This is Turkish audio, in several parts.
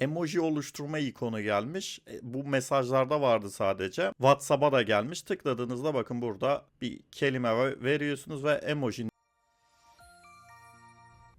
emoji oluşturma ikonu gelmiş. E, Bu mesajlarda vardı sadece. WhatsApp'a da gelmiş. Tıkladığınızda bakın burada bir kelime ve- veriyorsunuz ve emoji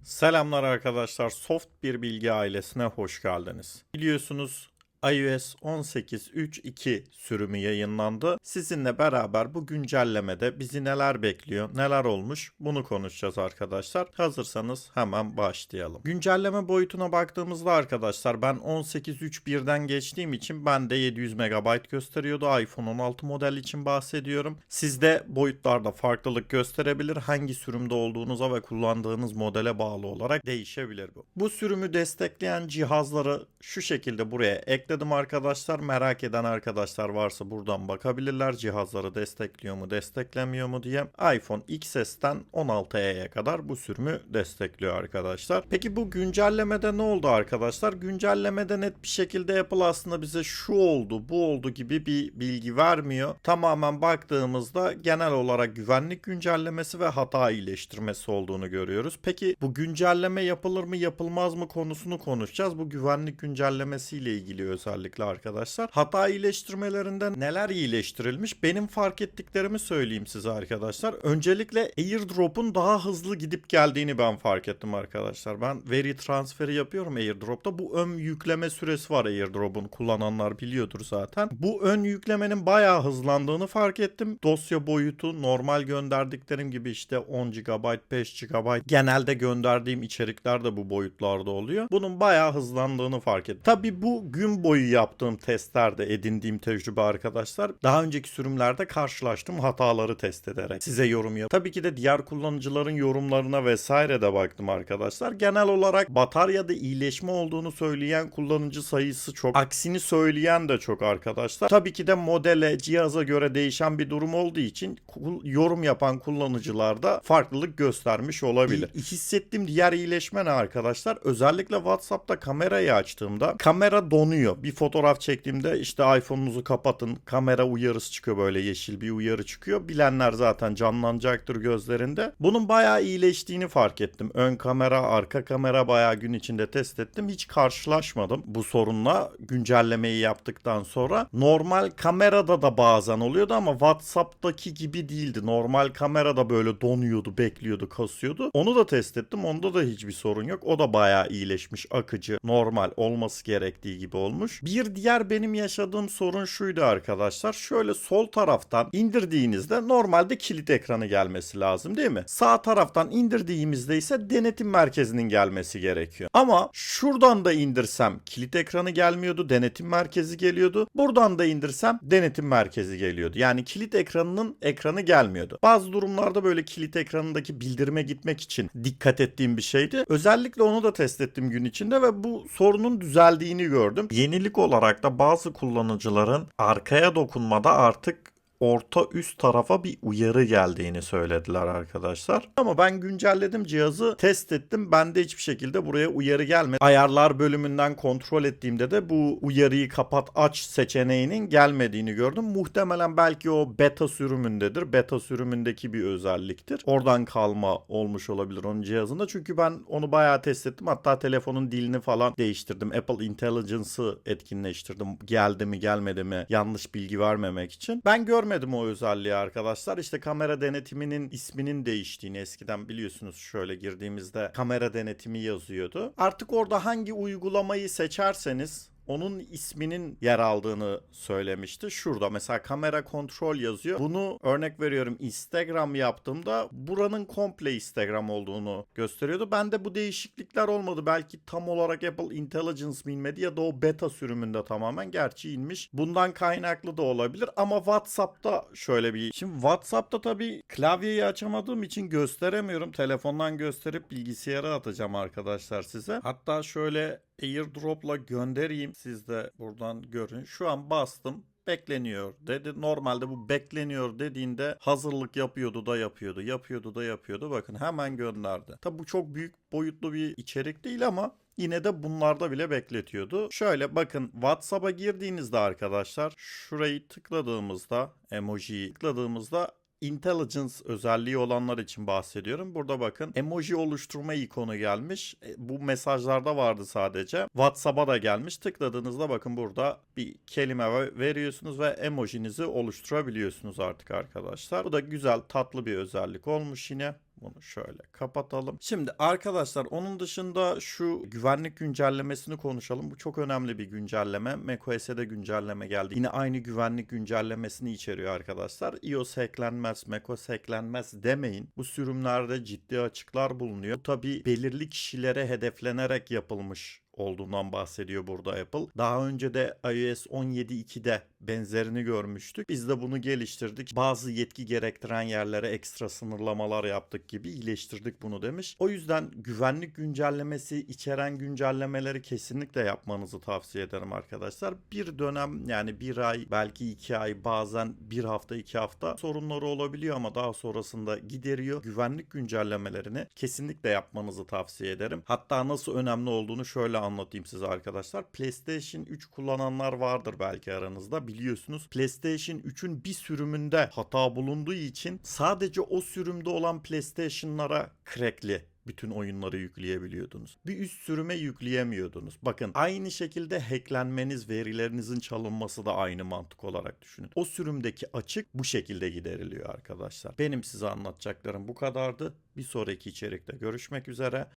Selamlar arkadaşlar. Soft bir bilgi ailesine hoş geldiniz. Biliyorsunuz iOS 18.3.2 sürümü yayınlandı. Sizinle beraber bu güncellemede bizi neler bekliyor, neler olmuş bunu konuşacağız arkadaşlar. Hazırsanız hemen başlayalım. Güncelleme boyutuna baktığımızda arkadaşlar ben 18.3.1'den geçtiğim için bende 700 MB gösteriyordu. iPhone 16 model için bahsediyorum. Sizde boyutlarda farklılık gösterebilir. Hangi sürümde olduğunuza ve kullandığınız modele bağlı olarak değişebilir bu. Bu sürümü destekleyen cihazları şu şekilde buraya ekledim arkadaşlar. Merak eden arkadaşlar varsa buradan bakabilirler. Cihazları destekliyor mu, desteklemiyor mu diye. iPhone XS'ten 16e'ye kadar bu sürümü destekliyor arkadaşlar. Peki bu güncellemede ne oldu arkadaşlar? Güncellemede net bir şekilde Apple aslında bize şu oldu, bu oldu gibi bir bilgi vermiyor. Tamamen baktığımızda genel olarak güvenlik güncellemesi ve hata iyileştirmesi olduğunu görüyoruz. Peki bu güncelleme yapılır mı, yapılmaz mı konusunu konuşacağız. Bu güvenlik güncellemesiyle ilgili özellikle arkadaşlar. Hata iyileştirmelerinde neler iyileştirilmiş? Benim fark ettiklerimi söyleyeyim size arkadaşlar. Öncelikle AirDrop'un daha hızlı gidip geldiğini ben fark ettim arkadaşlar. Ben veri transferi yapıyorum AirDrop'ta. Bu ön yükleme süresi var AirDrop'un. Kullananlar biliyordur zaten. Bu ön yüklemenin bayağı hızlandığını fark ettim. Dosya boyutu normal gönderdiklerim gibi işte 10 GB, 5 GB. Genelde gönderdiğim içerikler de bu boyutlarda oluyor. Bunun bayağı hızlandığını fark ettim. Tabi bu gün boyu yaptığım testlerde edindiğim tecrübe arkadaşlar. Daha önceki sürümlerde karşılaştığım hataları test ederek size yorum yap. Tabii ki de diğer kullanıcıların yorumlarına vesaire de baktım arkadaşlar. Genel olarak bataryada iyileşme olduğunu söyleyen kullanıcı sayısı çok. Aksini söyleyen de çok arkadaşlar. Tabii ki de modele, cihaza göre değişen bir durum olduğu için yorum yapan kullanıcılarda farklılık göstermiş olabilir. İ- hissettiğim diğer iyileşme ne arkadaşlar? Özellikle WhatsApp'ta kamerayı açtığımda kamera donuyor. Bir fotoğraf çektiğimde işte iPhone'unuzu kapatın. Kamera uyarısı çıkıyor böyle yeşil bir uyarı çıkıyor. Bilenler zaten canlanacaktır gözlerinde. Bunun bayağı iyileştiğini fark ettim. Ön kamera, arka kamera bayağı gün içinde test ettim. Hiç karşılaşmadım bu sorunla güncellemeyi yaptıktan sonra. Normal kamerada da bazen oluyordu ama WhatsApp'taki gibi değildi. Normal kamerada böyle donuyordu, bekliyordu, kasıyordu. Onu da test ettim. Onda da hiçbir sorun yok. O da bayağı iyileşmiş, akıcı, normal olması gerektiği gibi olmuş. Bir diğer benim yaşadığım sorun şuydu arkadaşlar. Şöyle sol taraftan indirdiğinizde normalde kilit ekranı gelmesi lazım değil mi? Sağ taraftan indirdiğimizde ise denetim merkezinin gelmesi gerekiyor. Ama şuradan da indirsem kilit ekranı gelmiyordu, denetim merkezi geliyordu. Buradan da indirsem denetim merkezi geliyordu. Yani kilit ekranının ekranı gelmiyordu. Bazı durumlarda böyle kilit ekranındaki bildirime gitmek için dikkat ettiğim bir şeydi. Özellikle onu da test ettim gün içinde ve bu sorunun düzeldiğini gördüm. Yenilik olarak da bazı kullanıcıların arkaya dokunmada artık orta üst tarafa bir uyarı geldiğini söylediler arkadaşlar. Ama ben güncelledim cihazı, test ettim. Bende hiçbir şekilde buraya uyarı gelmedi. Ayarlar bölümünden kontrol ettiğimde de bu uyarıyı kapat aç seçeneğinin gelmediğini gördüm. Muhtemelen belki o beta sürümündedir. Beta sürümündeki bir özelliktir. Oradan kalma olmuş olabilir onun cihazında. Çünkü ben onu bayağı test ettim. Hatta telefonun dilini falan değiştirdim. Apple Intelligence'ı etkinleştirdim. Geldi mi gelmedi mi yanlış bilgi vermemek için. Ben görmedim o özelliği arkadaşlar. İşte kamera denetiminin isminin değiştiğini eskiden biliyorsunuz şöyle girdiğimizde kamera denetimi yazıyordu. Artık orada hangi uygulamayı seçerseniz onun isminin yer aldığını söylemişti. Şurada mesela kamera kontrol yazıyor. Bunu örnek veriyorum Instagram yaptığımda buranın komple Instagram olduğunu gösteriyordu. Bende bu değişiklikler olmadı. Belki tam olarak Apple Intelligence mi inmedi ya da o beta sürümünde tamamen gerçi inmiş. Bundan kaynaklı da olabilir ama WhatsApp'ta şöyle bir Şimdi WhatsApp'ta tabii klavyeyi açamadığım için gösteremiyorum. Telefondan gösterip bilgisayara atacağım arkadaşlar size. Hatta şöyle airdrop'la göndereyim. Siz de buradan görün. Şu an bastım bekleniyor dedi. Normalde bu bekleniyor dediğinde hazırlık yapıyordu da yapıyordu. Yapıyordu da yapıyordu. Bakın hemen gönderdi. Tabi bu çok büyük boyutlu bir içerik değil ama yine de bunlarda bile bekletiyordu. Şöyle bakın WhatsApp'a girdiğinizde arkadaşlar şurayı tıkladığımızda emojiyi tıkladığımızda Intelligence özelliği olanlar için bahsediyorum. Burada bakın emoji oluşturma ikonu gelmiş. E, Bu mesajlarda vardı sadece. WhatsApp'a da gelmiş. Tıkladığınızda bakın burada bir kelime ve- veriyorsunuz ve emojinizi oluşturabiliyorsunuz artık arkadaşlar. Bu da güzel tatlı bir özellik olmuş yine. Bunu şöyle kapatalım. Şimdi arkadaşlar onun dışında şu güvenlik güncellemesini konuşalım. Bu çok önemli bir güncelleme. macOS'e güncelleme geldi. Yine aynı güvenlik güncellemesini içeriyor arkadaşlar. iOS hacklenmez, macOS hacklenmez demeyin. Bu sürümlerde ciddi açıklar bulunuyor. Bu tabi belirli kişilere hedeflenerek yapılmış olduğundan bahsediyor burada Apple. Daha önce de iOS 17.2'de benzerini görmüştük. Biz de bunu geliştirdik. Bazı yetki gerektiren yerlere ekstra sınırlamalar yaptık gibi iyileştirdik bunu demiş. O yüzden güvenlik güncellemesi içeren güncellemeleri kesinlikle yapmanızı tavsiye ederim arkadaşlar. Bir dönem yani bir ay belki iki ay bazen bir hafta iki hafta sorunları olabiliyor ama daha sonrasında gideriyor. Güvenlik güncellemelerini kesinlikle yapmanızı tavsiye ederim. Hatta nasıl önemli olduğunu şöyle anlatayım size arkadaşlar. PlayStation 3 kullananlar vardır belki aranızda. Biliyorsunuz PlayStation 3'ün bir sürümünde hata bulunduğu için sadece o sürümde olan PlayStation'lara crackli bütün oyunları yükleyebiliyordunuz. Bir üst sürüme yükleyemiyordunuz. Bakın aynı şekilde hacklenmeniz, verilerinizin çalınması da aynı mantık olarak düşünün. O sürümdeki açık bu şekilde gideriliyor arkadaşlar. Benim size anlatacaklarım bu kadardı. Bir sonraki içerikte görüşmek üzere.